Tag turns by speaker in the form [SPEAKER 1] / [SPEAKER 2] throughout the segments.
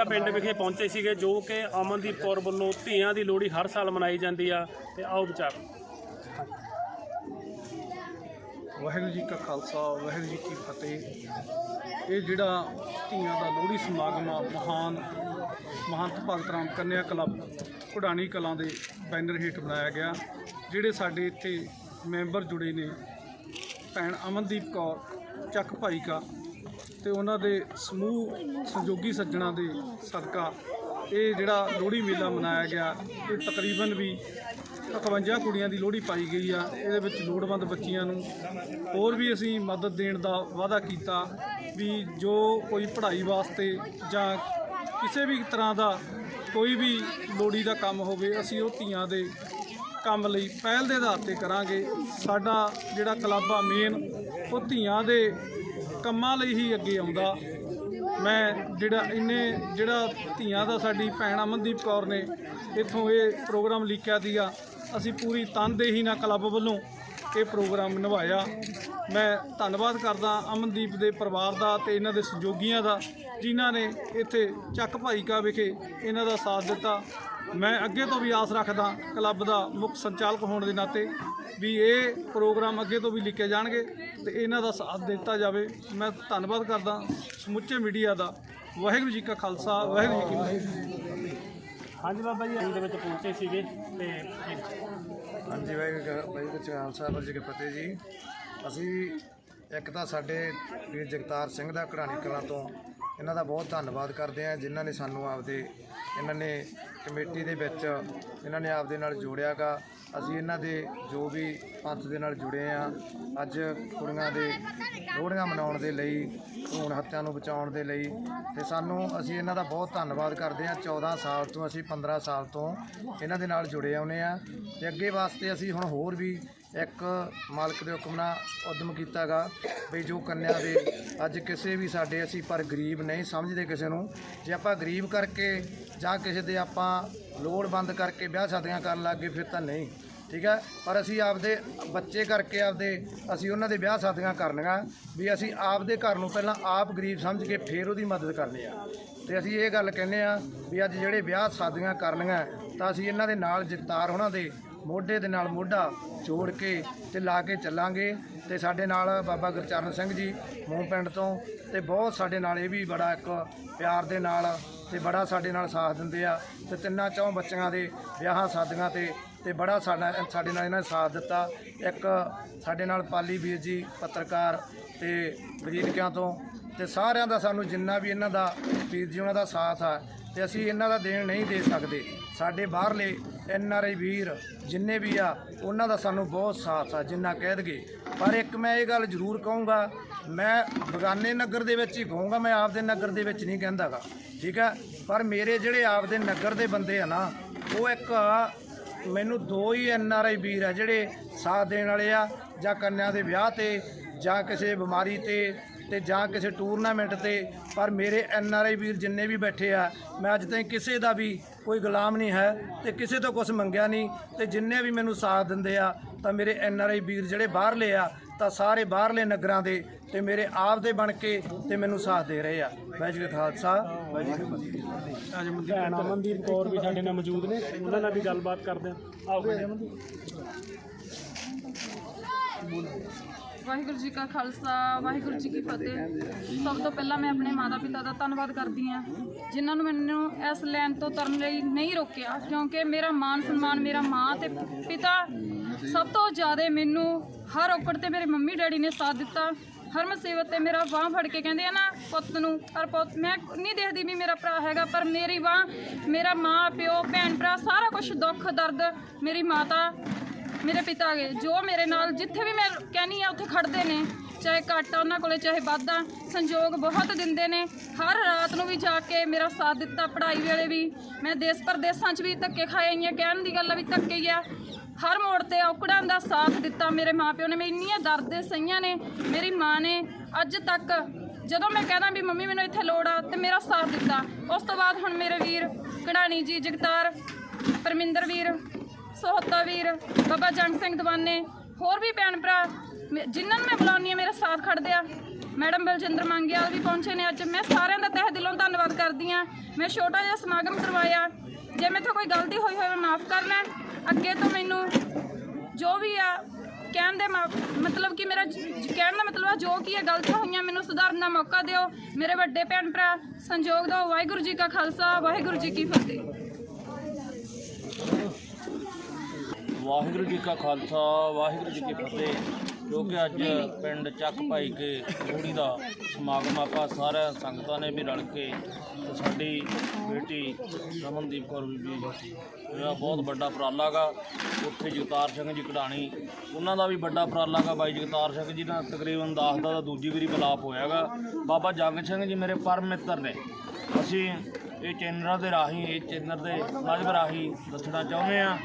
[SPEAKER 1] ਭਾਈਕਾ ਪਿੰਡ ਵਿਖੇ ਪਹੁੰਚੇ ਸੀਗੇ, ਜੋ ਕਿ ਅਮਨਦੀਪ ਕੌਰ ਵੱਲੋਂ ਧੀਆਂ ਦੀ ਲੋਹੜੀ ਹਰ ਸਾਲ ਮਨਾਈ ਜਾਂਦੀ ਆ, ਤੇ ਆਓ ਵਿਚਾਰ।
[SPEAKER 2] ਵਾਹਿਗੁਰੂ ਜੀ ਕਾ ਖਾਲਸਾ, ਵਾਹਿਗੁਰੂ ਜੀ ਕੀ ਫਤਿਹ। ਇਹ ਜਿਹੜਾ ਧੀਆਂ ਦਾ ਲੋਹੜੀ ਸਮਾਗਮ ਆ, ਮਹਾਨ, ਮਹੰਤ ਭਗਤ ਰਾਮ ਕੰਨਿਆ ਕਲੱਬ ਕੁੜਾਣੀ ਕਲਾਂ ਦੇ ਬੈਨਰ ਹੇਠ ਬਣਾਇਆ ਗਿਆ, ਜਿਹੜੇ ਸਾਡੇ ਇੱਥੇ ਮੈਂਬਰ ਜੁੜੇ ਨੇ, ਭੈਣ ਅਮਨਦੀਪ ਕੌਰ, ਚੱਕ ਭਾਈਕਾ ਤੇ ਉਹਨਾਂ ਦੇ ਸਮੂਹ ਸਹਿਯੋਗੀ ਸੱਜਣਾ ਦੇ ਸਦਕਾ ਇਹ ਜਿਹੜਾ ਲੋਹੜੀ ਮੇਲਾ ਮਨਾਇਆ ਗਿਆ, ਇਹ ਤਕਰੀਬਨ ਵੀ 51 ਕੁੜੀਆਂ ਦੀ ਲੋਹੜੀ ਪਾਈ ਗਈ ਆ। ਇਹਦੇ ਵਿੱਚ ਲੋੜਵੰਦ ਬੱਚੀਆਂ ਨੂੰ ਹੋਰ ਵੀ ਅਸੀਂ ਮਦਦ ਦੇਣ ਦਾ ਵਾਅਦਾ ਕੀਤਾ ਵੀ ਜੋ ਕੋਈ ਪੜ੍ਹਾਈ ਵਾਸਤੇ ਜਾਂ ਕਿਸੇ ਵੀ ਤਰ੍ਹਾਂ ਦਾ ਕੋਈ ਵੀ ਲੋੜੀ ਦਾ ਕੰਮ ਹੋਵੇ, ਅਸੀਂ ਉਹ ਧੀਆਂ ਦੇ ਕੰਮ ਲਈ ਪਹਿਲ ਦੇ ਆਧਾਰ ਤੇ ਕਰਾਂਗੇ। ਸਾਡਾ ਜਿਹੜਾ ਕਲੱਬ ਆ ਮੇਨ ਉਹ ਧੀਆਂ ਦੇ ਕੰਮਾਂ ਲਈ ਹੀ ਅੱਗੇ ਆਉਂਦਾ। ਮੈਂ ਜਿਹੜਾ ਇੰਨੇ, ਜਿਹੜਾ ਧੀਆਂ ਦਾ ਸਾਡੀ ਭੈਣ ਅਮਨਦੀਪ ਕੌਰ ਨੇ ਇੱਥੋਂ ਇਹ ਪ੍ਰੋਗਰਾਮ ਲਿਖਿਆ ਸੀਗਾ, ਅਸੀਂ ਪੂਰੀ ਤਨਦੇਹੀ ਨਾਲ ਕਲੱਬ ਵੱਲੋਂ ਇਹ ਪ੍ਰੋਗਰਾਮ ਨਿਭਾਇਆ। ਮੈਂ ਧੰਨਵਾਦ ਕਰਦਾ ਅਮਨਦੀਪ ਦੇ ਪਰਿਵਾਰ ਦਾ ਤੇ ਇਹਨਾਂ ਦੇ ਸਹਿਯੋਗੀਆਂ ਦਾ, ਜਿਨ੍ਹਾਂ ਨੇ ਇੱਥੇ ਚੱਕ ਭਾਈਕਾ ਵਿਖੇ ਇਹਨਾਂ ਦਾ ਸਾਥ ਦਿੱਤਾ। ਮੈਂ ਅੱਗੇ ਤੋਂ ਵੀ ਆਸ ਰੱਖਦਾ ਕਲੱਬ ਦਾ ਮੁੱਖ ਸੰਚਾਲਕ ਹੋਣ ਦੇ ਨਾਤੇ ਵੀ ਇਹ ਪ੍ਰੋਗਰਾਮ ਅੱਗੇ ਤੋਂ ਵੀ ਲਿਖੇ ਜਾਣਗੇ ਤੇ ਇਹਨਾਂ ਦਾ ਸਾਥ ਦਿੱਤਾ ਜਾਵੇ। ਮੈਂ ਧੰਨਵਾਦ ਕਰਦਾ ਸਮੁੱਚੇ ਮੀਡੀਆ ਦਾ। ਵਾਹਿਗੁਰੂ ਜੀ ਕਾ ਖਾਲਸਾ ਵਾਹਿਗੁਰੂ ਜੀ ਕੀ ਫਤਿਹ।
[SPEAKER 1] ਹਾਂਜੀ ਬਾਬਾ ਜੀ ਅਸੀਂ ਦੇ ਵਿੱਚ ਪਹੁੰਚੇ ਸੀਗੇ ਤੇ
[SPEAKER 3] ਹਾਂਜੀ ਵਾਹਿਗੁਰੂ ਕਾ ਖਾਲਸਾ ਵਾਹਿਗੁਰੂ ਜੀ ਕੀ ਫਤਿਹ ਜੀ। ਅਸੀਂ ਇੱਕ ਤਾਂ ਸਾਡੇ ਵੀਰ ਜਗਤਾਰ ਸਿੰਘ ਦਾ ਕਢਾਣੀ ਕਲਾਂ ਤੋਂ ਇਹਨਾਂ ਦਾ ਬਹੁਤ ਧੰਨਵਾਦ ਕਰਦੇ ਹਾਂ ਜਿਨ੍ਹਾਂ ਨੇ ਸਾਨੂੰ ਆਪਦੇ ਇਹਨਾਂ ਨੇ ਕਮੇਟੀ ਦੇ ਵਿੱਚ ਇਹਨਾਂ ਨੇ ਆਪਦੇ ਨਾਲ ਜੋੜਿਆਗਾ। ਅਸੀਂ ਇਹਨਾਂ ਦੇ ਜੋ ਵੀ ਪੰਥ ਦੇ ਨਾਲ ਜੁੜੇ ਆ, ਅੱਜ ਕੁੜੀਆਂ ਦੇ ਲੋਹੜੀਆਂ ਮਨਾਉਣ ਦੇ ਲਈ ਭਰੂਣ ਹੱਤਿਆ ਨੂੰ ਬਚਾਉਣ ਦੇ ਲਈ ਤੇ ਸਾਨੂੰ ਅਸੀਂ ਇਹਨਾਂ ਦਾ ਬਹੁਤ ਧੰਨਵਾਦ ਕਰਦੇ ਹਾਂ। 14 ਸਾਲ ਤੋਂ ਅਸੀਂ 15 ਸਾਲ ਤੋਂ ਇਹਨਾਂ ਦੇ ਨਾਲ ਜੁੜੇ ਆਉਨੇ ਆ ਤੇ ਅੱਗੇ ਵਾਸਤੇ ਅਸੀਂ ਹੁਣ ਹੋਰ ਵੀ ਇੱਕ ਮਾਲਕ ਦੇ ਹੁਕਮ ਨਾਲ ਉਦਮ ਕੀਤਾਗਾ ਵੀ ਜੋ ਕੰਨਿਆ ਦੇ ਅੱਜ ਕਿਸੇ ਵੀ ਸਾਡੇ ਅਸੀਂ ਪਰ ਗਰੀਬ ਨਹੀਂ ਸਮਝਦੇ ਕਿਸੇ ਨੂੰ। ਜੇ ਆਪਾਂ ਗਰੀਬ ਕਰਕੇ ਜਾਂ ਕਿਸੇ ਦੇ ਆਪਾਂ ਲੋੜਵੰਦ ਕਰਕੇ ਵਿਆਹ ਸ਼ਾਦੀਆਂ ਕਰਨ ਲੱਗ ਗਏ, ਫਿਰ ਤਾਂ ਨਹੀਂ, ਠੀਕ ਹੈ? ਪਰ ਅਸੀਂ ਆਪਦੇ ਬੱਚੇ ਕਰਕੇ ਆਪਦੇ, ਅਸੀਂ ਉਹਨਾਂ ਦੇ ਵਿਆਹ ਸ਼ਾਦੀਆਂ ਕਰਨੀਆਂ, ਵੀ ਅਸੀਂ ਆਪਦੇ ਘਰ ਨੂੰ ਪਹਿਲਾਂ ਆਪ ਗਰੀਬ ਸਮਝ ਕੇ ਫਿਰ ਉਹਦੀ ਮਦਦ ਕਰਨੀ ਆ। ਤੇ ਅਸੀਂ ਇਹ ਗੱਲ ਕਹਿੰਦੇ ਆ ਵੀ ਅੱਜ ਜਿਹੜੇ ਵਿਆਹ ਸ਼ਾਦੀਆਂ ਕਰਨੀਆਂ, ਤਾਂ ਅਸੀਂ ਇਹਨਾਂ ਦੇ ਨਾਲ ਜਗਤਾਰ ਉਹਨਾਂ ਦੇ ਮੋਢੇ ਦੇ ਨਾਲ ਮੋਢਾ ਜੋੜ ਕੇ ਤੇ ਲਾ ਕੇ ਚੱਲਾਂਗੇ। ਤੇ ਸਾਡੇ ਨਾਲ ਬਾਬਾ ਗੁਰਚਰਨ ਸਿੰਘ ਜੀ, ਮੂੰਹ ਪਿੰਡ ਤੋਂ, ਤੇ ਬਹੁਤ ਸਾਡੇ ਨਾਲ ਇਹ ਵੀ ਬੜਾ ਇੱਕ ਪਿਆਰ ਦੇ ਨਾਲ ਤੇ ਬੜਾ ਸਾਡੇ ਨਾਲ ਸਾਥ ਦਿੰਦੇ ਆ। ਤੇ ਤਿੰਨਾਂ ਚੌਂ ਬੱਚਿਆਂ ਦੇ ਵਿਆਹਾਂ ਸ਼ਾਦੀਆਂ ਤੇ ਤੇ ਬੜਾ ਸਾਡਾ ਸਾਡੇ ਨਾਲ ਇਹਨਾਂ ਨੇ ਸਾਥ ਦਿੱਤਾ। ਇੱਕ ਸਾਡੇ ਨਾਲ ਪਾਲੀ ਵੀਰ ਜੀ, ਪੱਤਰਕਾਰ ਤੇ ਵਜ਼ੀਰਕਿਆਂ ਤੋਂ। ਤੇ ਸਾਰਿਆਂ ਦਾ ਸਾਨੂੰ ਜਿੰਨਾ ਵੀ ਇਹਨਾਂ ਦਾ, ਵੀਰ ਜੀ ਉਹਨਾਂ ਦਾ ਸਾਥ ਆ, ਤੇ ਅਸੀਂ ਇਹਨਾਂ ਦਾ ਦੇਣ ਨਹੀਂ ਦੇ ਸਕਦੇ। ਸਾਡੇ ਬਾਹਰਲੇ ਐਨ ਆਰ ਆਈ ਵੀਰ ਜਿੰਨੇ ਵੀ ਆ, ਉਹਨਾਂ ਦਾ ਸਾਨੂੰ ਬਹੁਤ ਸਾਥ ਆ, ਜਿੰਨਾ ਕਹਿ ਦਗੇ ਪਰ ਇੱਕ ਮੈਂ ਇਹ ਗੱਲ ਜ਼ਰੂਰ ਕਹੂੰਗਾ, ਮੈਂ ਬਗਾਨੇ ਨਗਰ ਦੇ ਵਿੱਚ ਹੀ ਕਹੂੰਗਾ, ਮੈਂ ਆਪਦੇ ਨਗਰ ਦੇ ਵਿੱਚ ਨਹੀਂ ਕਹਿੰਦਾਗਾ, ਠੀਕ ਹੈ ਪਰ ਮੇਰੇ ਜਿਹੜੇ ਆਪਦੇ ਨਗਰ ਦੇ ਬੰਦੇ ਆ ਨਾ, ਉਹ ਇੱਕ ਮੈਨੂੰ ਦੋ ਹੀ ਐਨ ਆਰ ਆਈ ਵੀਰ ਆ, ਜਿਹੜੇ ਸਾਥ ਦੇਣ ਵਾਲੇ ਆ, ਜਾਂ ਕੰਨਿਆਂ ਦੇ ਵਿਆਹ ਤੇ, ਜਾਂ ਕਿਸੇ ਬਿਮਾਰੀ ਤੇ ਤੇ ਜਾਂ ਕਿਸੇ ਟੂਰਨਾਮੈਂਟ ਤੇ, ਪਰ ਮੇਰੇ ਐਨ ਆਰ ਆਈ ਵੀਰ ਜਿੰਨੇ ਵੀ ਬੈਠੇ ਆ, ਮੈਂ ਅੱਜ ਤਾਈਂ ਕਿਸੇ ਦਾ ਵੀ ਕੋਈ ਗੁਲਾਮ ਨਹੀਂ ਹੈ ਤੇ ਕਿਸੇ ਤੋਂ ਕੁਝ ਮੰਗਿਆ ਨਹੀਂ। ਤੇ ਜਿੰਨੇ ਵੀ ਮੈਨੂੰ ਸਾਥ ਦਿੰਦੇ ਆ, ਤਾਂ ਮੇਰੇ ਐਨ ਆਰ ਆਈ ਵੀਰ ਜਿਹੜੇ ਬਾਹਰਲੇ ਆ, ਤਾਂ ਸਾਰੇ ਬਾਹਰਲੇ ਨਗਰਾਂ ਦੇ ਤੇ ਮੇਰੇ ਆਪ ਦੇ ਬਣ ਕੇ ਤੇ ਮੈਨੂੰ ਸਾਥ ਦੇ ਰਹੇ ਆ। ਵਾਹਿਗੁਰੂ ਖਾਲਸਾ, ਵਾਹਿਗੁਰੂ ਜੀ
[SPEAKER 2] ਅੱਜ
[SPEAKER 1] ਭੈਣ ਅਮਨਦੀਪ ਕੌਰ ਵੀ ਸਾਡੇ ਨਾਲ ਮੌਜੂਦ ਨੇ, ਉਹਨਾਂ ਨਾਲ ਵੀ ਗੱਲਬਾਤ ਕਰਦੇ ਆ ਆਓ
[SPEAKER 4] ਵਾਹਿਗੁਰੂ ਜੀ ਕਾ ਖਾਲਸਾ, ਵਾਹਿਗੁਰੂ ਜੀ ਕੀ ਫਤਿਹ। ਸਭ ਤੋਂ ਪਹਿਲਾਂ ਮੈਂ ਆਪਣੇ ਮਾਤਾ ਪਿਤਾ ਦਾ ਧੰਨਵਾਦ ਕਰਦੀ ਹਾਂ, ਜਿਨ੍ਹਾਂ ਨੂੰ ਮੈਨੂੰ ਇਸ ਲਾਈਨ ਤੋਂ ਤਰਨ ਲਈ ਨਹੀਂ ਰੋਕਿਆ, ਕਿਉਂਕਿ ਮੇਰਾ ਮਾਨ ਸਨਮਾਨ ਮੇਰਾ ਮਾਂ ਤੇ ਪਿਤਾ ਸਭ ਤੋਂ ਜ਼ਿਆਦਾ ਮੈਨੂੰ ਹਰ ਔਕੜ ਤੇ ਮੇਰੇ ਮੰਮੀ ਡੈਡੀ ਨੇ ਸਾਥ ਦਿੱਤਾ। ਹਰ ਮੁਸੀਬਤ ਤੇ ਮੇਰਾ ਬਾਹ ਫੜ ਕੇ ਕਹਿੰਦੇ ਆ ਨਾ, ਪੁੱਤ ਨੂੰ, ਪਰ ਪੁੱਤ, ਮੈਂ ਨਹੀਂ ਦੇਖਦੀ ਵੀ ਮੇਰਾ ਭਰਾ ਹੈਗਾ, ਪਰ ਮੇਰੀ ਬਾਹ ਮੇਰਾ ਮਾਂ, ਪਿਓ ਭੈਣ ਭਰਾ ਸਾਰਾ ਕੁਝ ਦੁੱਖ, ਦਰਦ ਮੇਰੀ ਮਾਤਾ ਮੇਰੇ ਪਿਤਾ ਗਏ। ਜੋ ਮੇਰੇ ਨਾਲ ਜਿੱਥੇ ਵੀ ਮੈਂ ਕਹਿੰਨੀ ਆ, ਉੱਥੇ ਖੜਦੇ ਨੇ। ਚਾਹੇ ਘੱਟ ਆ, ਉਹਨਾਂ ਕੋਲੇ ਚਾਹੇ ਵੱਧ ਆ। ਸੰਯੋਗ ਬਹੁਤ ਦਿੰਦੇ ਨੇ। ਹਰ ਰਾਤ ਨੂੰ ਵੀ ਜਾ ਕੇ ਮੇਰਾ ਸਾਥ ਦਿੱਤਾ, ਪੜ੍ਹਾਈ ਵੇਲੇ ਵੀ। ਮੈਂ ਦੇਸ਼ ਪ੍ਰਦੇਸਾਂ 'ਚ ਵੀ ਧੱਕੇ ਖਾਏ ਆਈਆਂ ਕਹਿਣ ਦੀ ਗੱਲ ਆ ਵੀ ਧੱਕੇ ਹੀ ਆ। ਹਰ ਮੋੜ ਤੇ ਔਕੜਾਂ ਦਾ ਸਾਥ ਦਿੱਤਾ ਮੇਰੇ ਮਾਪਿਓ ਨੇ। ਮੈਂ ਇੰਨੀਆਂ ਦਰਦ ਸਹੀਆਂ ਨੇ ਮੇਰੀ ਮਾਂ ਨੇ। ਅੱਜ ਤੱਕ ਜਦੋਂ ਮੈਂ ਕਹਿੰਦਾ ਵੀ ਮੰਮੀ ਮੈਨੂੰ ਇੱਥੇ ਲੋੜ ਆ, ਤੇ ਮੇਰਾ ਸਾਥ ਦਿੱਤਾ। ਉਸ ਤੋਂ ਬਾਅਦ ਹੁਣ ਮੇਰੇ ਵੀਰ ਕਢਾਣੀ ਜੀ, ਜਗਤਾਰ, ਪਰਮਿੰਦਰ ਵੀਰ ਸਹੋਤਾ ਵੀਰ, ਬਾਬਾ ਜੰਗ ਸਿੰਘ ਦਵਾਨੇ, ਹੋਰ ਵੀ ਭੈਣ ਭਰਾ, ਮੇ- ਜਿਨ੍ਹਾਂ ਨੂੰ ਮੈਂ ਬੁਲਾਉਂਦੀ ਹਾਂ, ਮੇਰਾ ਸਾਥ ਖੜਦੇ ਆ।
[SPEAKER 5] ਮੈਡਮ ਬਲਜਿੰਦਰ ਮੰਗਿਆਲ ਵੀ ਪਹੁੰਚੇ ਨੇ ਅੱਜ। ਮੈਂ ਸਾਰਿਆਂ ਦਾ ਤਹਿ ਦਿਲੋਂ ਧੰਨਵਾਦ ਕਰਦੀ ਹਾਂ। ਮੈਂ ਛੋਟਾ ਜਿਹਾ ਸਮਾਗਮ ਕਰਵਾਇਆ। ਜੇ ਮੈਥੋਂ ਕੋਈ ਗਲਤੀ ਹੋਈ ਹੋਵੇ, ਮਾਫ ਕਰਨਾ ਅੱਗੇ ਤੋਂ ਮੈਨੂੰ ਜੋ ਵੀ ਆ, ਕਹਿਣ ਦੇ ਮਾ- ਮਤਲਬ ਕਿ ਮੇਰਾ ਕਹਿਣ ਦਾ ਮਤਲਬ ਆ, ਜੋ ਕੀ ਹੈ ਗਲਤੀਆਂ ਹੋਈਆਂ, ਮੈਨੂੰ ਸੁਧਾਰਨ ਦਾ ਮੌਕਾ ਦਿਓ। ਮੇਰੇ ਵੱਡੇ ਭੈਣ ਭਰਾ ਸੰਯੋਗ ਦਿਓ ਵਾਹਿਗੁਰੂ ਜੀ ਕਾ ਖਾਲਸਾ, ਵਾਹਿਗੁਰੂ ਜੀ ਕੀ ਫਤਿਹ।
[SPEAKER 6] ਵਾਹਿਗੁਰੂ ਜੀ ਕਾ ਖਾਲਸਾ, ਵਾਹਿਗੁਰੂ ਜੀ ਕੀ ਫਤਿਹ। ਜੋ ਕਿ ਅੱਜ ਪਿੰਡ ਚੱਕ ਭਾਈ ਕੇ ਲੋਹੜੀ ਦਾ ਸਮਾਗਮ ਆਪਾਂ ਸਾਰਿਆਂ ਸੰਗਤਾਂ ਨੇ ਵੀ ਰਲ ਕੇ ਤੇ ਸਾਡੀ ਬੇਟੀ ਰਮਨਦੀਪ ਕੌਰ ਬੀਬੀ ਇਹਦਾ ਬਹੁਤ ਵੱਡਾ ਉਪਰਾਲਾ ਗਾ। ਉੱਥੇ ਜਗਤਾਰ ਸਿੰਘ ਜੀ ਕਢਾਣੀ, ਉਹਨਾਂ ਦਾ ਵੀ ਵੱਡਾ ਉਪਰਾਲਾ ਗਾ ਬਾਈ ਜਗਤਾਰ ਸਿੰਘ ਜੀ ਨਾਲ। ਤਕਰੀਬਨ 10 ਦਾ ਤਾਂ ਦੂਜੀ ਵਾਰੀ ਮਿਲਾਪ ਹੋਇਆਗਾ ਬਾਬਾ ਜੰਗ ਸਿੰਘ ਜੀ ਮੇਰੇ ਪਰਮ ਮਿੱਤਰ ਨੇ। ਅਸੀਂ ਇਹ ਚੈਨਲਾਂ ਦੇ ਰਾਹੀਂ, ਇਹ ਚੈਨਲ ਦੇ ਮਾਧਿਅਮ ਰਾਹੀਂ ਦੱਸਣਾ ਚਾਹੁੰਦੇ ਆ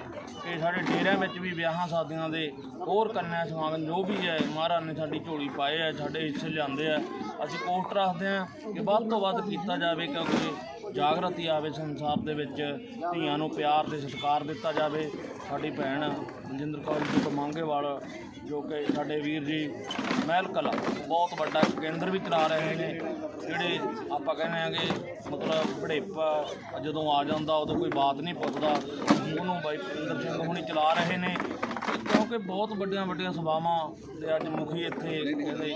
[SPEAKER 6] ਕਿ ਸਾਡੇ ਡੇਰਿਆਂ ਵਿੱਚ ਵੀ ਵਿਆਹਾਂ ਸ਼ਾਦੀਆਂ ਦੇ ਹੋਰ ਕੰਨਿਆ ਸਮਾਗਮ ਜੋ ਵੀ ਹੈ, ਮਹਾਰਾਜ ਨੇ ਸਾਡੀ ਝੋਲੀ ਪਾਏ ਆ ਸਾਡੇ ਹਿੱਸੇ ਲਿਆਂਦੇ ਆ ਅਸੀਂ ਕੋਸ਼ਟ ਰੱਖਦੇ ਆ ਕਿ ਵੱਧ ਤੋਂ ਵੱਧ ਕੀਤਾ ਜਾਵੇ ਕਿਉਂਕਿ ਜਾਗਰਤੀ ਆਵੇ ਸੰਸਾਰ ਦੇ ਵਿੱਚ, ਧੀਆਂ ਨੂੰ ਪਿਆਰ ਤੇ ਸਤਿਕਾਰ ਦਿੱਤਾ ਜਾਵੇ। ਸਾਡੀ ਭੈਣ ਮਨਜਿੰਦਰ ਕੌਰ ਜੀ ਤੋਂ ਮੰਗੇਵਾਲ, ਜੋ ਕਿ ਸਾਡੇ ਵੀਰ ਜੀ ਮਹਿਲ ਕਲਾ, ਬਹੁਤ ਵੱਡਾ ਕੇਂਦਰ ਵੀ ਚਲਾ ਰਹੇ ਨੇ। ਜਿਹੜੇ ਆਪਾਂ ਕਹਿੰਦੇ ਆਂਗੇ ਮਤਲਬ ਬੜੇਪਾ ਜਦੋਂ ਆ ਜਾਂਦਾ, ਉਦੋਂ ਕੋਈ ਬਾਤ ਨਹੀਂ ਪੁੱਛਦਾ। ਉਹਨੂੰ ਬਾਈ ਪਿੰਦਰ ਸਿੰਘ ਹੁਣੀ ਚਲਾ ਰਹੇ ਨੇ। ਕਿਉਂਕਿ ਬਹੁਤ ਵੱਡੀਆਂ ਵੱਡੀਆਂ ਸਭਾਵਾਂ ਦੇ ਅੱਜ ਮੁਖੀ ਇੱਥੇ ਕਹਿੰਦੇ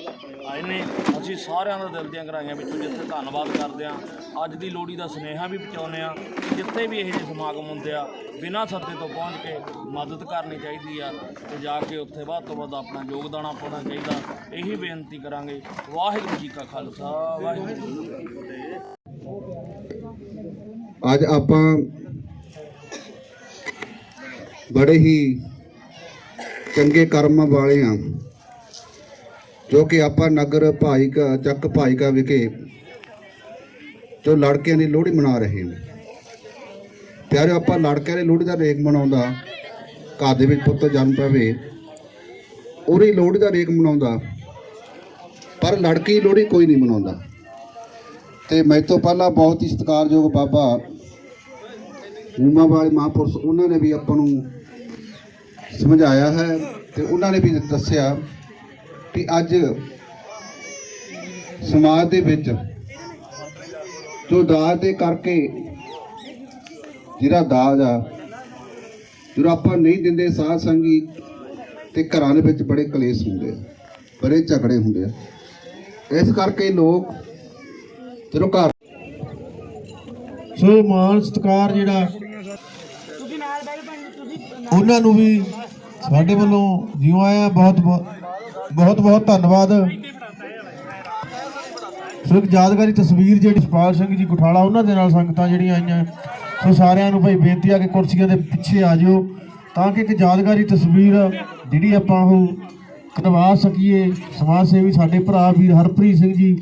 [SPEAKER 6] ਆਏ ਨੇ। ਅਸੀਂ ਸਾਰਿਆਂ ਦਾ ਦਿਲ ਦੀਆਂ ਗਹਿਰਾਈਆਂ ਵਿੱਚੋਂ ਜਿੱਥੇ ਧੰਨਵਾਦ ਕਰਦੇ ਹਾਂ, ਅੱਜ ਦੀ ਲੋਹੜੀ ਦਾ ਸੁਨੇਹਾ ਵੀ ਪਹੁੰਚਾਉਂਦੇ ਆ ਜਿੱਥੇ ਵੀ ਇਹੋ ਜਿਹੇ ਸਮਾਗਮ ਹੁੰਦੇ ਆ, ਬਿਨਾਂ ਸੱਦੇ ਤੋਂ ਪਹੁੰਚ ਕੇ ਮਦਦ ਕਰਨੀ ਚਾਹੀਦੀ ਆ ਤੇ ਜਾ ਕੇ ਉੱਥੇ ਵੱਧ ਤੋਂ ਵੱਧ ਆਪਣਾ ਯੋਗਦਾਨ ਪਾਉਣਾ ਚਾਹੀਦਾ। ਇਹੀ ਬੇਨਤੀ ਕਰਾਂਗੇ। ਵਾਹਿਗੁਰੂ ਜੀ ਕਾ ਖਾਲਸਾ, ਵਾਹਿਗੁਰੂ ਜੀ ਕੀ ਫਤਿਹ।
[SPEAKER 7] ਅੱਜ ਆਪਾਂ ਬੜੇ ਹੀ ਚੰਗੇ ਕਰਮ ਵਾਲੇ ਹਾਂ ਜੋ ਕਿ ਆਪਾਂ ਨਗਰ ਭਾਈਕਾ, ਚੱਕ ਭਾਈਕਾ ਵਿਖੇ, ਜੋ ਲੜਕਿਆਂ ਦੀ ਲੋਹੜੀ ਮਨਾ ਰਹੇ ਹਾਂ ਪਿਆਰੇ ਆਪਾਂ ਲੜਕਿਆਂ ਦੀ ਲੋਹੜੀ ਦਾ ਰੇਕ ਮਨਾਉਂਦਾ, ਘਰ ਦੇ ਵਿੱਚ ਪੁੱਤ ਜਨਮ ਪਵੇ ਉਹਦੀ ਲੋਹੜੀ ਦਾ ਰੇਕ ਮਨਾਉਂਦਾ, ਪਰ ਲੜਕੀ ਲੋਹੜੀ ਕੋਈ ਨਹੀਂ ਮਨਾਉਂਦਾ। ਤੇ ਮੈਂ ਤੋਂ ਪਹਿਲਾਂ ਬਹੁਤ ਹੀ ਸਤਿਕਾਰਯੋਗ ਬਾਬਾ ਊਮਾ ਵਾਲੇ ਮਹਾਂਪੁਰਸ਼, ਉਹਨਾਂ ਨੇ ਵੀ ਆਪਾਂ ਨੂੰ ਸਮਝਾਇਆ ਹੈ ਤੇ ਉਹਨਾਂ ਨੇ ਵੀ ਦੱਸਿਆ ਕਿ ਅੱਜ ਸਮਾਜ ਦੇ ਵਿੱਚ ਜੋ ਦਾਜ ਦੇ ਕਰਕੇ ਜਿਹੜਾ ਦਾਜ ਆ ਜਿਹੜਾ ਆਪਾਂ ਨਹੀਂ ਦਿੰਦੇ ਸਾਧ ਸੰਗੀ ਤੇ ਘਰਾਂ ਦੇ ਵਿੱਚ ਬੜੇ ਕਲੇਸ਼ ਹੁੰਦੇ ਆ, ਬੜੇ ਝਗੜੇ ਹੁੰਦੇ ਆ। ਇਸ ਕਰਕੇ ਲੋਕ ਜਦੋਂ ਘਰ
[SPEAKER 8] ਸੋ ਮਾਨ ਸਤਿਕਾਰ ਜਿਹੜਾ ਉਹਨਾਂ ਨੂੰ ਵੀ ਸਾਡੇ ਵੱਲੋਂ ਜਿਉਂ ਆਇਆ ਬਹੁਤ ਬਹੁਤ ਬਹੁਤ ਧੰਨਵਾਦ। ਸੋ ਇੱਕ ਯਾਦਗਾਰੀ ਤਸਵੀਰ ਜਿਹੜੀ ਸੁਪਾਲ ਸਿੰਘ ਜੀ ਗੁਠਾਲਾ, ਉਹਨਾਂ ਦੇ ਨਾਲ ਸੰਗਤਾਂ ਜਿਹੜੀਆਂ ਆਈਆਂ, ਸੋ ਸਾਰਿਆਂ ਨੂੰ ਭਾਈ ਬੇਨਤੀ ਆ ਕਿ ਕੁਰਸੀਆਂ ਦੇ ਪਿੱਛੇ ਆ ਜਾਓ, ਤਾਂ ਕਿ ਇੱਕ ਯਾਦਗਾਰੀ ਤਸਵੀਰ ਜਿਹੜੀ ਆਪਾਂ ਉਹ ਕਰਵਾ ਸਕੀਏ। ਸਮਾਜ ਸੇਵੀ ਸਾਡੇ ਭਰਾ ਵੀਰ ਹਰਪ੍ਰੀਤ ਸਿੰਘ ਜੀ,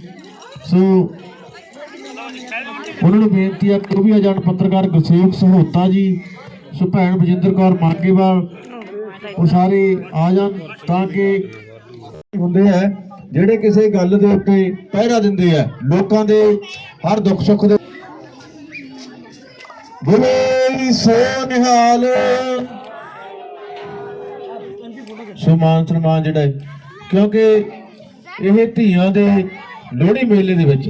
[SPEAKER 8] ਸੋ ਉਹਨਾਂ ਨੂੰ ਬੇਨਤੀ ਆ ਕਿ ਉਹ ਵੀ ਆ ਜਾਣ ਪੱਤਰਕਾਰ ਗੁਰਸੇਵਕ ਸਹੋਤਾ ਜੀ ਸੋ ਭੈਣ ਬਜਿੰਦਰ ਕੌਰ ਮਾਂਗੇਵਾਲ ਉਹ ਸਾਰੇ ਆ ਜਾਣ ਤਾਂ ਕਿ ਹੁੰਦੇ ਆ ਜਿਹੜੇ ਕਿਸੇ ਗੱਲ ਦੇ ਉੱਤੇ ਪਹਿਰਾ ਦਿੰਦੇ ਆ ਲੋਕਾਂ ਦੇ ਹਰ ਦੁੱਖ ਸੁੱਖ ਦੇ। ਬੋਲੇ ਸੋ ਨਿਹਾਲ। ਸੋ ਮਾਨ ਸਨਮਾਨ ਜਿਹੜਾ ਹੈ, ਕਿਉਂਕਿ ਇਹ ਧੀਆਂ ਦੇ ਲੋਹੜੀ ਮੇਲੇ ਦੇ ਵਿੱਚ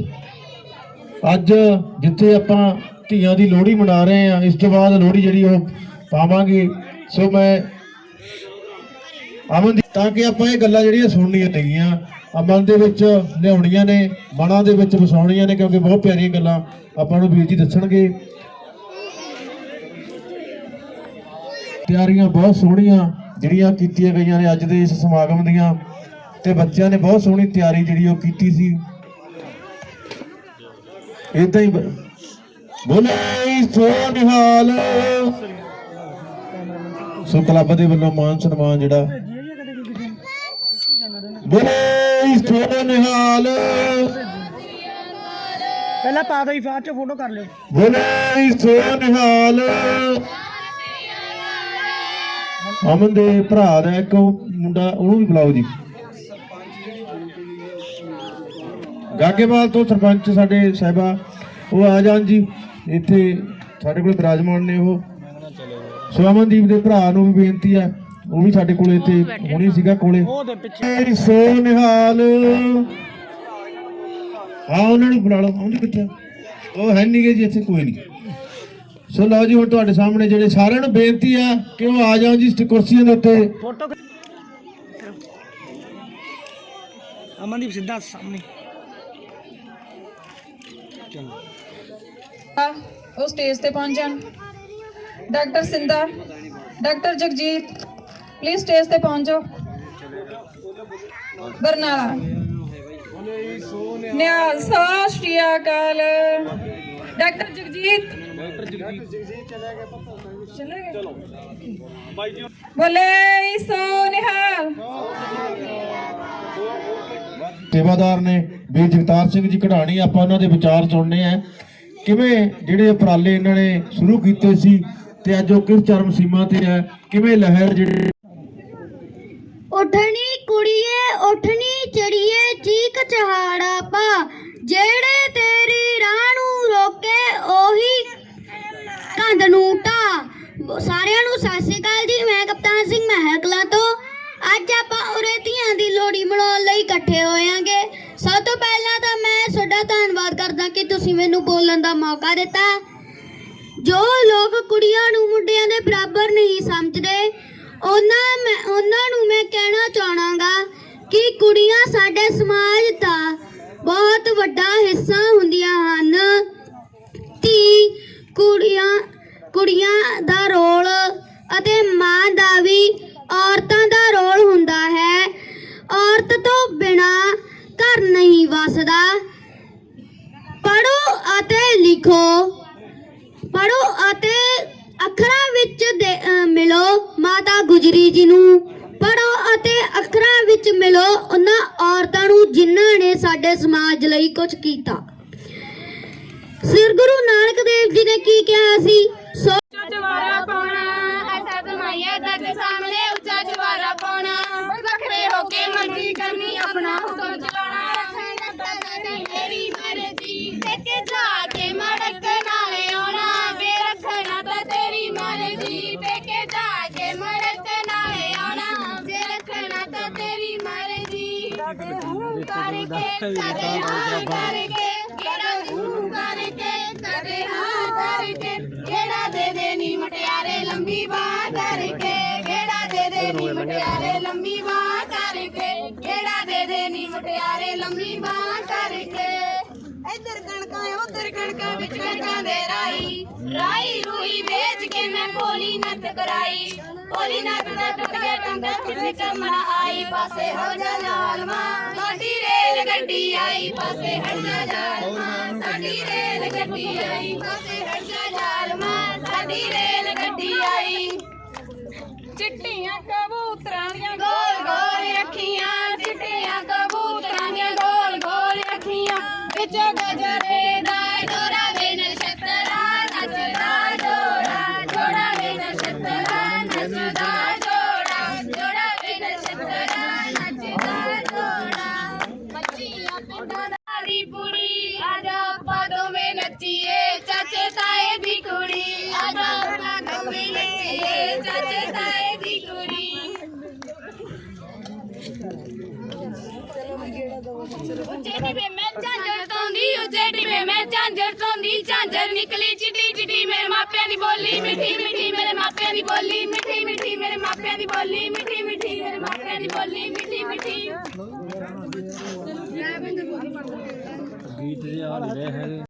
[SPEAKER 8] ਅੱਜ ਜਿੱਥੇ ਆਪਾਂ ਧੀਆਂ ਦੀ ਲੋਹੜੀ ਮਨਾ ਰਹੇ ਆ ਇਸ ਤੋਂ ਬਾਅਦ ਲੋਹੜੀ ਜਿਹੜੀ ਉਹ ਪਾਵਾਂਗੇ। ਸੋ ਮੈਂ ਅਮਨ ਦੀ ਤਾਂ ਕਿ ਆਪਾਂ ਇਹ ਗੱਲਾਂ ਜਿਹੜੀਆਂ ਸੁਣਨੀਆਂ ਨੇਗੀਆਂ, ਅਮਨ ਦੇ ਵਿੱਚ ਲਿਆਉਣੀਆਂ ਨੇ, ਮਨਾਂ ਦੇ ਵਿੱਚ ਵਸਾਉਣੀਆਂ ਨੇ, ਕਿਉਂਕਿ ਬਹੁਤ ਪਿਆਰੀਆਂ ਗੱਲਾਂ ਆਪਾਂ ਨੂੰ ਵੀਰ ਜੀ ਦੱਸਣਗੇ। ਤਿਆਰੀਆਂ ਬਹੁਤ ਸੋਹਣੀਆਂ ਜਿਹੜੀਆਂ ਕੀਤੀਆਂ ਗਈਆਂ ਨੇ ਅੱਜ ਦੇ ਇਸ ਸਮਾਗਮ ਦੀਆਂ, ਤੇ ਬੱਚਿਆਂ ਨੇ ਬਹੁਤ ਸੋਹਣੀ ਤਿਆਰੀ ਜਿਹੜੀ ਉਹ ਕੀਤੀ ਸੀ। ਇਦਾਂ ਹੀ ਬੋਲੇ ਸੋ ਨਿਹਾਲ ਸੋ ਕਲੱਬ ਦੇ ਵੱਲੋਂ ਮਾਨ ਸਨਮਾਨ ਜਿਹੜਾ। ਬੋਲੇ ਸੋ ਨਿਹਾਲ
[SPEAKER 9] ਪਹਿਲਾਂ ਪਾ ਦੋ ਬਾਅਦ ਚ ਫੋਟੋ ਕਰ ਲਿਓ।
[SPEAKER 8] ਬੋਲੇ ਸੋ ਨਿਹਾਲ ਅਮਨ ਦੇ ਭਰਾ ਦਾ ਇੱਕ ਮੁੰਡਾ ਉਹਨੂੰ ਵੀ ਬੁਲਾਓ ਜੀ। ਗਾਗੇਵਾਲ ਤੋਂ ਸਰਪੰਚ ਸਾਡੇ ਸਾਹਿਬਾ ਉਹ ਆ ਜਾਣ ਜੀ। ਇੱਥੇ ਸਾਡੇ ਕੋਲ ਬਿਰਾਜਮਾਨ ਨੇ ਉਹ। ਸੋ ਅਮਨਦੀਪ ਦੇ ਭਰਾ ਨੂੰ ਵੀ ਬੇਨਤੀ ਹੈ ਉਹ ਵੀ ਸਾਡੇ ਕੋਲ ਇੱਥੇ ਹੁਣੀ ਸੀਗਾ ਕੋਲੇ। ਸੋ ਨਿਹਾਲ। ਹਾਂ ਉਹਨਾਂ ਨੂੰ ਬੁਲਾ ਲਓ ਉਹਨੂੰ ਕਿੱਥੇ ਆ? ਉਹ ਹੈ ਨਹੀਂਗੇ ਜੀ ਇੱਥੇ ਕੋਈ ਨਹੀਂ ਸੋ ਲਓ ਜੀ ਹੁਣ ਤੁਹਾਡੇ ਸਾਹਮਣੇ ਜਿਹੜੇ ਸਾਰਿਆਂ ਨੂੰ ਬੇਨਤੀ ਆ ਕਿ ਉਹ ਆ ਜਾਓ ਜੀ ਕੁਰਸੀਆਂ ਦੇ ਉੱਤੇ।
[SPEAKER 9] ਫੋਟੋ ਅਮਨਦੀਪ ਸਿੱਧਾ ਸਾਹਮਣੇ।
[SPEAKER 5] ਉਹ ਸਟੇਜ ਤੇ ਪਹੁੰਚ ਜਾਣ। Doctor Sinda doctor Jagjit please stage ਤੇ ਪਹੁੰਚੋ ਬਰਨਾਲਾ। ਨਿਹਾਲ, ਸਤਿ ਸ਼੍ਰੀ ਅਕਾਲ। ਡਾਕਟਰ ਜਗਜੀਤ। ਬੋਲੇ ਸੋ ਨਿਹਾਲ।
[SPEAKER 8] ਸੇਵਾਦਾਰ ਨੇ ਵੀਰ ਜਗਤਾਰ ਸਿੰਘ ਜੀ, ਕਢਾਣੀ ਆਪਾਂ ਉਹਨਾਂ ਦੇ ਵਿਚਾਰ ਸੁਣਨੇ ਆ। ਕਿਵੇਂ ਜਿਹੜੇ ਉਪਰਾਲੇ ਇਹਨਾਂ ਨੇ ਸ਼ੁਰੂ ਕੀਤੇ ਸੀ ਤੇ ਅੱਜ ਉਹ ਕਿਸ ਚਰਮ ਸੀਮਾ ਤੇ ਹੈ? ਕਿਵੇਂ ਲਹਿਰ ਜਿਹੜੀ
[SPEAKER 10] ਉਠਣੀ ਕੁੜੀਏ, ਉਠਣੀ ਚੜੀਏ, ਚੀਕ ਚਹਾੜਾ ਪਾ। ਜਿਹੜੇ ਤੇਰੀ ਰਾਹ ਨੂੰ ਰੋਕੇ, ਉਹੀ ਕੰਧ ਨੂੰ ਢਾ। ਸਾਰਿਆਂ ਨੂੰ ਸਤਿ ਸ਼੍ਰੀ ਅਕਾਲ ਜੀ, ਮੈਂ ਕਪਤਾਨ ਸਿੰਘ ਮਹਿਕਲਾ ਤੋਂ। ਅੱਜ ਆਪਾਂ ਉਰੇ ਧੀਆਂ ਦੀ ਲੋੜੀ ਮਨਾਉਣ ਲਈ ਇਕੱਠੇ ਹੋਇਆਂਗੇ। ਸਭ ਤੋਂ ਪਹਿਲਾਂ ਤਾਂ ਮੈਂ ਤੁਹਾਡਾ ਧੰਨਵਾਦ ਕਰਦਾ ਕਿ ਤੁਸੀਂ ਮੈਨੂੰ ਬੋਲਣ ਦਾ ਮੌਕਾ ਦਿੱਤਾ। ਜੋ ਲੋਕ ਕੁੜੀਆਂ ਨੂੰ ਮੁੰਡਿਆਂ ਦੇ ਬਰਾਬਰ ਨਹੀਂ ਸਮਝਦੇ, ਉਹਨਾਂ ਮੈਂ, ਉਹਨਾਂ ਨੂੰ ਮੈਂ ਕਹਿਣਾ ਚਾਹਣਾਗਾ ਕਿ ਕੁੜੀਆਂ ਸਾਡੇ ਸਮਾਜ ਦਾ ਬਹੁਤ ਵੱਡਾ ਹਿੱਸਾ ਹੁੰਦੀਆਂ ਹਨ। ਧੀ ਕੁੜੀਆਂ ਕੁੜੀਆਂ ਦਾ ਰੋਲ ਅਤੇ ਮਾਂ ਦਾ ਵੀ ਔਰਤਾਂ ਦਾ ਰੋਲ ਹੁੰਦਾ ਹੈ। ਔਰਤ ਤੋਂ ਬਿਨਾ ਘਰ ਨਹੀਂ ਵਸਦਾ। ਪੜੋ ਅਤੇ ਲਿਖੋ। ਪੜੋ ਅਤੇ ਅੱਖਰਾਂ ਵਿੱਚ ਮਿਲੋ ਮਾਤਾ ਗੁਜਰੀ ਜੀ ਨੂੰ। ਪੜੋ ਅਤੇ ਅੱਖਰਾਂ ਵਿੱਚ ਮਿਲੋ ਉਹਨਾਂ ਔਰਤਾਂ ਨੂੰ ਜਿਨ੍ਹਾਂ ਨੇ ਸਾਡੇ ਸਮਾਜ ਲਈ ਕੁਝ ਕੀਤਾ। ਸ੍ਰੀ ਗੁਰੂ ਨਾਨਕ ਦੇਵ ਜੀ ਨੇ ਕੀ ਕਿਹਾ ਸੀ? ਸੋ
[SPEAKER 5] ਜਵਾਰਾ ਪਾਉਣਾ, ਐਸਾ ਕਮਾਈਆ ਦਾਦੇ ਸਾਹਮਣੇ ਉੱਚਾ ਜਵਾਰਾ ਪਾਉਣਾ। ਵੱਖਰੇ ਹੋ ਕੇ ਮਰਜ਼ੀ ਕਰਨੀ, ਆਪਣਾ ਹੁਕਮ ਹਾਂ ਕਰਕੇ, ਕਿਹੜਾ ਹੂੰ ਕਰਕੇ ਕਦੇ ਹਾਂ ਕਰਕੇ ਕਿਹੜਾ ਦੇ ਦੇ ਨੀ ਮਟਿਆਰੇ ਲੰਬੀ ਬਾਹ ਕਰਕੇ, ਕਿਹੜਾ ਦੇ ਦੇ ਨੀ ਮਟਿਆਰੇ ਲੰਬੀ ਬਾਹ ਕਰਕੇ, ਕਿਹੜਾ ਦੇ ਦੇ ਨੀ ਮਟਿਆਰੇ ਲੰਬੀ ਬਾਹ ਕਰਕੇ। ਰਾਈ ਰਾਈ ਵੇਚ ਕੇ ਮੈਂ ਭੋਲੀ ਨੱਤ ਕਰਾਈ। ਭੋਲੀ ਨੱਤ ਦਾ ਟੁੱਟ ਟੰਗਾ ਕਿਸੇ ਕੰਮ ਨਾ ਆਈ। ਪਾਸੇ ਹੋ ਜਾ ਜ਼ਾਲਮਾ ਸਾਡੀ ਰੇਲ ਗੱਡੀ ਆਈ। ਪਾਸੇ ਹਟ ਜਾ ਜ਼ਾਲਮਾ ਸਾਡੀ ਰੇਲ ਗੱਡੀ ਆਈ। ਪਾਸੇ ਹਟ ਜਾ ਜ਼ਾਲਮਾ ਸਾਡੀ ਰੇਲ ਗੱਡੀ ਆਈ। ਚਿੱਟੀਆਂ ਕਬੂਤਰਾਂ ਉੱਚੇ ਟਿਬੇ ਮੈਂ ਝਾਂਜਰ ਤੋਂਦੀ ਉੱਚੇ ਟਿਬੇ ਮੈਂ ਝਾਂਜਰ ਤੋਂਦੀ ਝਾਂਜਰ ਨਿਕਲੀ ਚਿੱਟੀ ਚਿੱਟੀ ਮੇਰੇ ਮਾਪਿਆਂ ਦੀ ਬੋਲੀ ਮਿੱਠੀ ਮਿੱਠੀ ਮੇਰੇ ਮਾਪਿਆਂ ਦੀ ਬੋਲੀ ਮਿੱਠੀ ਮਿੱਠੀ ਮੇਰੇ ਮਾਪਿਆਂ ਦੀ ਬੋਲੀ ਮਿੱਠੀ ਮਿੱਠੀ ਮੇਰੇ ਮਾਪਿਆਂ ਦੀ ਬੋਲੀ ਮਿੱਠੀ ਮਿੱਠੀ